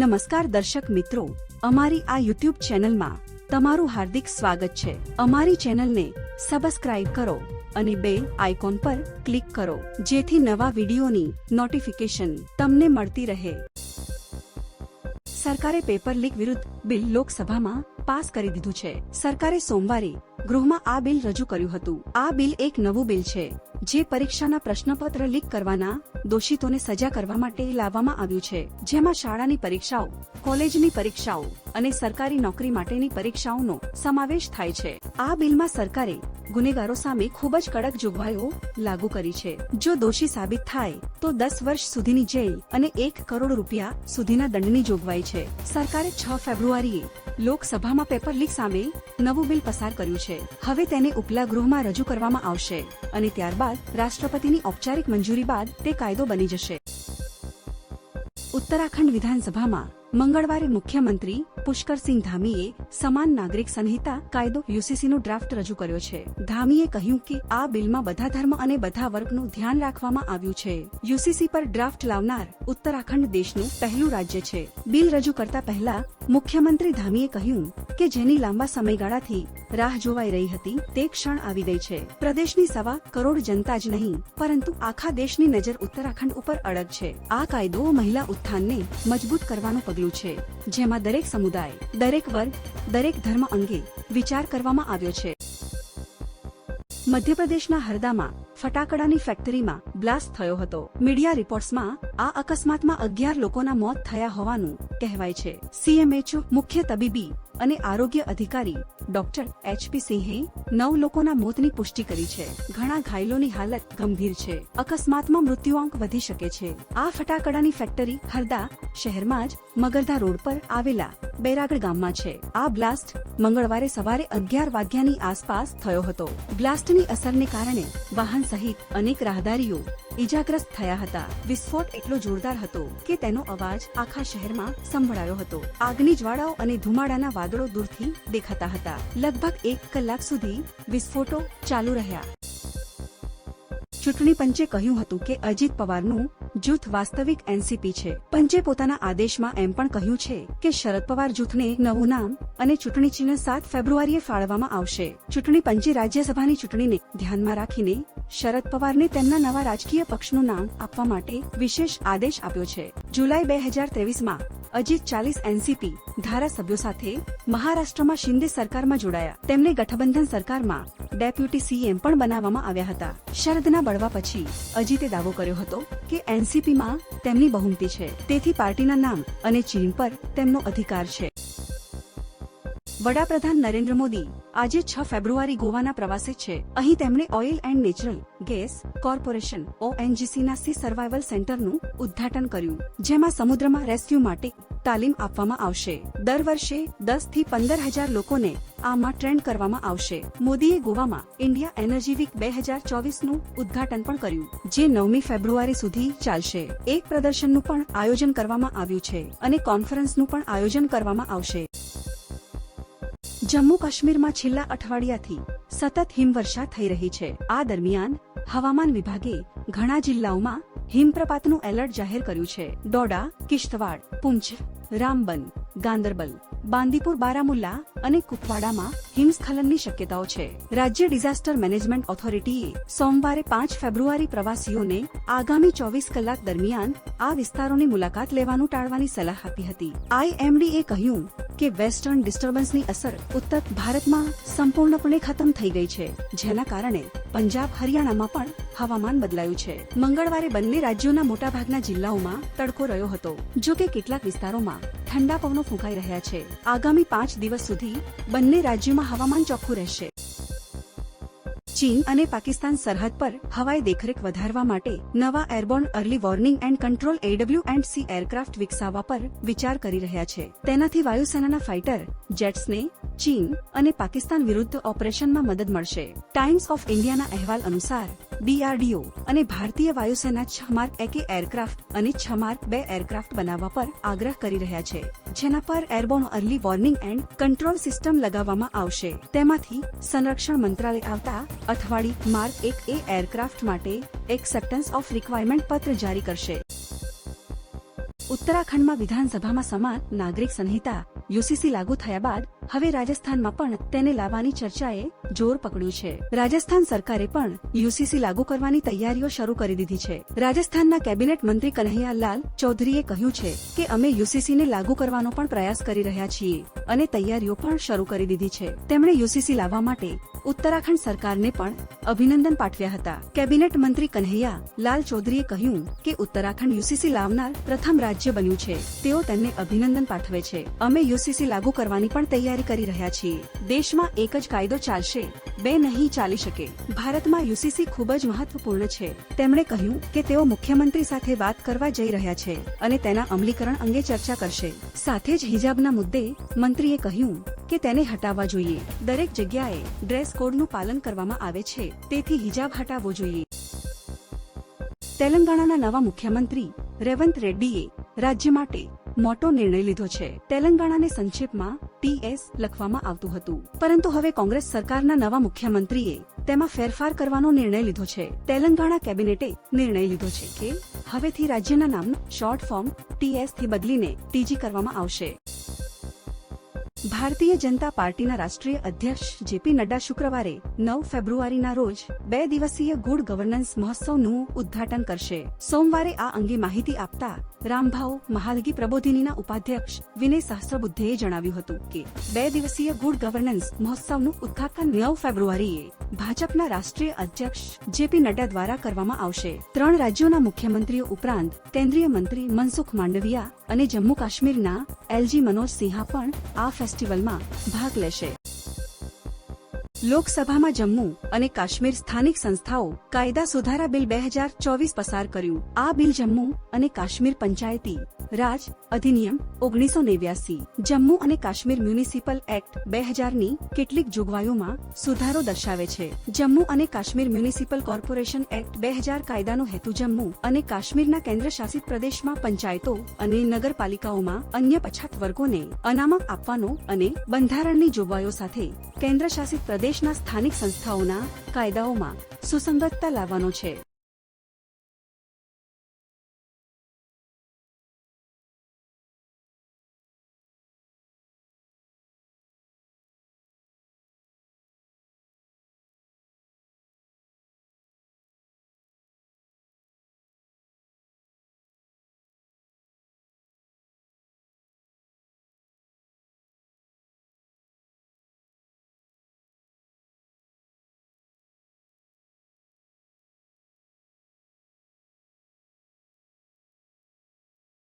નમસ્કાર દર્શક મિત્રો, અમારી આ યુટ્યુબ ચેનલમાં તમારું હાર્દિક સ્વાગત છે. અમારી ચેનલને સબસ્ક્રાઇબ કરો અને બે આઇકોન પર ક્લિક કરો, જેથી નવા વિડીયોની નોટિફિકેશન તમને મળતી રહે. સરકારે પેપર લીક વિરુદ્ધ બિલ લોકસભામાં પાસ કરી દીધું છે. સરકારે સોમવારે ગૃહમાં આ બિલ રજૂ કર્યું હતું. આ બિલ એક નવું બિલ છે, જે પરીક્ષાના પ્રશ્નપત્ર લીક કરવાના દોષિતોને સજા કરવા માટે લાવવામાં આવ્યું છે. જેમાં શાળાની પરીક્ષાઓ, કોલેજની પરીક્ષાઓ અને સરકારી નોકરી માટેની પરીક્ષાઓનો સમાવેશ થાય છે. આ બિલમાં સરકારે ગુનેગારો સામે ખૂબ જ કડક જોગવાઈઓ લાગુ કરી છે. જો દોષી સાબિત થાય, તો દસ વર્ષ સુધીની જેલ અને એક કરોડ રૂપિયા સુધીના દંડની જોગવાઈ છે. સરકારે છ ફેબ્રુઆરીએ લોકસભામાં પેપર લીક સામે નવું બિલ પસાર કર્યું છે. હવે તેને ઉપલા ગૃહમાં રજૂ કરવામાં આવશે અને ત્યારબાદ રાષ્ટ્રપતિની ઔપચારિક મંજૂરી બાદ તે કાયદો બની જશે. ઉત્તરાખંડ વિધાનસભામાં મંગળવારે મુખ્યમંત્રી પુષ્કરસિંહ ધામીએ સમાન નાગરિક સંહિતા કાયદો યુસીસીનો ડ્રાફ્ટ રજૂ કર્યો છે. ધામીએ કહ્યું કે આ બિલમાં બધા ધર્મ અને બધા વર્ગનું ધ્યાન રાખવામાં આવ્યું છે. યુસીસી પર ડ્રાફ્ટ લાવનાર ઉત્તરાખંડ દેશનું પહેલું રાજ્ય છે. બિલ રજૂ કરતા પહેલા મુખ્યમંત્રી ધામીએ કહ્યું કે જેની લાંબા સમયગાળાથી રાહ જોવાઈ રહી હતી. તે ક્ષણ આવી ગઈ છે. પ્રદેશની સવા કરોડ જનતા જ નહીં, પરંતુ આખા દેશની નજર ઉત્તરાખંડ ઉપર અડગ છે. આ કાયદો મહિલા ઉત્થાનને મજબૂત કરવાનું પગલું છે. જેમાં દરેક સમુદાય, દરેક વર્ગ, દરેક ધર્મ અંગે વિચાર કરવામાં આવ્યો છે. મધ્યપ્રદેશના હરદામાં ફટાકડાની ફેક્ટરીમાં બ્લાસ્ટ થયો હતો. મીડિયા રિપોર્ટ્સમાં આ અકસ્માતમાં અગિયાર લોકોના મોત થયા હોવાનું કહેવાય છે. સીએમએચ મુખ્ય તબીબી અને આરોગ્ય અધિકારી ડોક્ટર એચપી સિંહે નવ લોકોના મોતની પુષ્ટિ કરી છે. ઘણા ઘાયલોની હાલત ગંભીર છે. અકસ્માતમાં મૃત્યુઆંક વધી શકે છે. આ ફટાકડાની ફેક્ટરી હરદા શહેરમાં જ મગરધા રોડ પર આવેલા બેરાગઢ ગામમાં છે. આ બ્લાસ્ટ મંગળવારે સવારે અગિયાર વાગ્યાની આસપાસ થયો હતો. બ્લાસ્ટની અસરને કારણે વાહન સહિત અનેક રાહદારીઓ ઈજાગ્રસ્ત થયા હતા. વિસ્ફોટ એટલો જોરદાર હતો કે તેનો અવાજ આખા શહેરમાં સંભળાયો હતો. આગની જ્વાળાઓ અને ધુમાડાના વાદળો દૂરથી દેખાતા હતા. લગભગ એક કલાક સુધી વિસ્ફોટો ચાલુ રહ્યા. ચૂંટણી પંચે કહ્યું હતું કે અજીત પવારનું જૂથ વાસ્તવિક એનસીપી છે. પંચે પોતાના આદેશમાં એમ પણ કહ્યું છે કે શરદ પવાર જૂથને નવું નામ અને ચૂંટણી ચિહ્ન સાત ફેબ્રુઆરીએ ફાળવવામાં આવશે. ચૂંટણી પંચે રાજ્યસભાની ચૂંટણીને ધ્યાનમાં રાખીને શરદ પવારને તેમના નવા રાજકીય પક્ષનું નામ આપવા માટે વિશેષ આદેશ આપ્યો છે. જુલાઈ બે હજાર ત્રેવીસમાં અજીત ચાલીસ એનસીપી ધારાસભ્યો સાથે મહારાષ્ટ્રમાં શિંદે સરકારમાં જોડાયા. તેમને ગઠબંધન સરકારમાં ડેપ્યુટી સીએમ પણ બનાવવામાં આવ્યા હતા. શરદના બળવા પછી અજીતે દાવો કર્યો હતો કે એનસીપીમાં તેમની બહુમતી છે. તેથી પાર્ટીના નામ અને ચીન પર તેમનો અધિકાર છે. વડાપ્રધાન નરેન્દ્ર મોદી આજે છ ફેબ્રુઆરી ગોવાના પ્રવાસે છે. અહીં તેમણે oil and natural gas corporation, ઓએનજીસીના sea survival સેન્ટરનું ઉદ્ઘાટન કર્યું, જેમાં સમુદ્રમાં રેસ્ક્યુ માટે તાલીમ આપવામાં આવશે. દર વર્ષે દસથી પંદર હજાર લોકોને આમાં ટ્રેન્ડ કરવામાં આવશે. મોદીએ ગોવામાં ઇન્ડિયા એનર્જી વીક બે હજાર ચોવીસનું ઉદ્ઘાટન પણ કર્યું, જે નવમી ફેબ્રુઆરી સુધી ચાલશે. એક પ્રદર્શનનું પણ આયોજન કરવામાં આવ્યું છે અને કોન્ફરન્સનું પણ આયોજન કરવામાં આવશે. જમ્મુ કાશ્મીરમાં છેલ્લા અઠવાડિયાથી સતત હિમવર્ષા થઈ રહી છે. આ દરમિયાન હવામાન વિભાગે ઘણા જિલ્લાઓમાં હિમપ્રપાતનું એલર્ટ જાહેર કર્યું છે. ડોડા, કિશ્તવાડ, પુંછ, રામબન, ગાંદરબલ બાંદીપુર બારામુલ્લા અને કુપવાડામાં હિમસ્ખલનની શક્યતાઓ છે. રાજ્ય ડિઝાસ્ટર મેનેજમેન્ટ ઓથોરિટીએ સોમવારે પાંચ ફેબ્રુઆરી પ્રવાસીઓને આગામી ચોવીસ કલાક દરમિયાન આ વિસ્તારોની મુલાકાત લેવાનું ટાળવાની સલાહ આપી હતી. આઈએમડીએ કહ્યું કે વેસ્ટર્ન ડિસ્ટર્બન્સની અસર ઉત્તર ભારતમાં સંપૂર્ણપણે ખતમ થઈ ગઈ છે, જેના કારણે પંજાબ, હરિયાણામાં પણ હવામાન બદલાયું છે. મંગળવારે બંને રાજ્યોના મોટાભાગના જિલ્લાઓમાં તડકો રહ્યો હતો. જો કે કેટલાક વિસ્તારોમાં ઠંડા પવનો ફૂંકાઈ રહ્યા છે. આગામી પાંચ દિવસ સુધી બંને રાજ્યોમાં હવામાન ચોખ્ખું રહેશે. ચીન અને પાકિસ્તાન સરહદ પર હવાઈ દેખરેખ વધારવા માટે નવા airborne early warning and control A W and C aircraft વિકસાવવા પર વિચાર કરી રહ્યા છે. તેનાથી વાયુસેનાના ફાઇટર જેટ્સને ચીન અને પાકિસ્તાન વિરુદ્ધ ઓપરેશનમાં મદદ મળશે. ટાઇમ્સ ઓફ ઇન્ડિયાના અહેવાલ અનુસાર ડીઆરડીઓ અને ભારતીય વાયુસેના છ માર્ક એકે એરક્રાફ્ટ અને છ માર્ક બે એરક્રાફ્ટ બનાવવા પર આગ્રહ કરી રહ્યા છે, જેના પર airborne early warning and control system લગાવવામાં આવશે. તેમાંથી સંરક્ષણ મંત્રાલય આવતા અઠવાડિયે માર્ક એક એ એરક્રાફ્ટ માટે એક્સેપ્ટન્સ ઓફ રિક્વાયરમેન્ટ પત્ર જારી કરશે. ઉત્તરાખંડમાં વિધાનસભામાં સમાન નાગરિક સંહિતા યુસીસી લાગુ થયા બાદ હવે રાજસ્થાનમાં પણ તેને લાવવાની ચર્ચાએ જોર પકડ્યું છે. રાજસ્થાન સરકારે પણ યુસીસી લાગુ કરવાની તૈયારીઓ શરૂ કરી દીધી છે. રાજસ્થાનના કેબિનેટ મંત્રી કન્હૈયાલાલ ચૌધરીએ કહ્યું છે કે અમે યુસીસીને લાગુ કરવાનો પણ પ્રયાસ કરી રહ્યા છીએ અને તૈયારીઓ પણ શરૂ કરી દીધી છે. તેમણે યુસીસી લાવવા માટે ઉત્તરાખંડ સરકારને પણ અભિનંદન પાઠવ્યા હતા. કેબિનેટ મંત્રી કન્હૈયા લાલ ચૌધરીએ કહ્યું કે ઉત્તરાખંડ યુસીસી લાવનાર પ્રથમ રાજ્ય બન્યું છે. તેઓ તેમને અભિનંદન પાઠવે છે. અમે યુસીસી લાગુ કરવાની પણ તૈયારી કરી રહ્યા છીએ. દેશમાં એક જ કાયદો ચાલશે. બે નહીં ચાલી શકે. ભારતમાં યુસીસી ખૂબ જ મહત્વપૂર્ણ છે. તેમણે કહ્યું કે તેઓ મુખ્યમંત્રી સાથે વાત કરવા જઈ રહ્યા છે અને તેના અમલીકરણ અંગે ચર્ચા કરશે. સાથે જ હિજાબના મુદ્દે મંત્રીએ કહ્યું કે તેને હટાવવા જોઈએ. દરેક જગ્યાએ ડ્રેસ કોડનું પાલન કરવામાં આવે છે. તેથી હિજાબ હટાવવો જોઈએ. તેલંગાણાના નવા મુખ્યમંત્રી રેવંત રેડ્ડીએ રાજ્ય માટે મોટો નિર્ણય લીધો છે. તેલંગાણાને સંક્ષેપમાં ટીએસ લખવામાં આવતું હતું. પરંતુ હવે કોંગ્રેસ સરકારના નવા મુખ્યમંત્રીએ તેમાં ફેરફાર કરવાનો નિર્ણય લીધો છે. તેલંગાણા કેબિનેટે નિર્ણય લીધો છે કે હવેથી રાજ્યના નામનું શોર્ટ ફોર્મ ટીએસથી બદલીને ટીજી કરવામાં આવશે. ભારતીય જનતા પાર્ટીના રાષ્ટ્રીય અધ્યક્ષ જેપી નડ્ડા શુક્રવારે નવ ફેબ્રુઆરીના રોજ બે દિવસીય ગુડ ગવર્નન્સ મહોત્સવનું ઉદ્ઘાટન કરશે. સોમવારે આ અંગે માહિતી આપતા રામભાવ મહાલગી પ્રબોધિનીના ઉપાધ્યક્ષ વિનય સહસ્રબુદ્ધેએ જણાવ્યું હતું કે, બે દિવસીય ગુડ ગવર્નન્સ મહોત્સવનું ઉદ્ઘાટન નવ ફેબ્રુઆરીએ ભાજપના રાષ્ટ્રીય અધ્યક્ષ જેપી નડ્ડા દ્વારા કરવામાં આવશે. ત્રણ રાજ્યોના મુખ્યમંત્રીઓ ઉપરાંત કેન્દ્રીય મંત્રી મનસુખ માંડવિયા અને જમ્મુ કાશ્મીરના એલજી મનોજ સિંહા પણ આ ફેસ્ટિવલમાં ભાગ લેશે. લોકસભામાં જમ્મુ અને કાશ્મીર સ્થાનિક સંસ્થાઓ કાયદા સુધારા બિલ બે હજાર ચોવીસ પસાર કર્યું. આ બિલ જમ્મુ અને કાશ્મીર પંચાયતી રાજ, અધિનિયમ, ઓગણીસો નેવ્યાસી, જમ્મુ અને કાશ્મીર મ્યુનિસિપલ એક્ટ બે હજારની કેટલીક જોગવાઈઓમાં સુધારો દર્શાવે છે. જમ્મુ અને કાશ્મીર મ્યુનિસિપલ કોર્પોરેશન એક્ટ બે હજાર કાયદાનો હેતુ જમ્મુ અને કાશ્મીરના કેન્દ્ર શાસિત પ્રદેશમાં પંચાયતો અને નગરપાલિકાઓમાં અન્ય પછાત વર્ગોને અનામત આપવાનો અને બંધારણની જોગવાઈઓ સાથે કેન્દ્ર શાસિત પ્રદેશના સ્થાનિક સંસ્થાઓના કાયદાઓમાં સુસંગતતા લાવવાનો છે.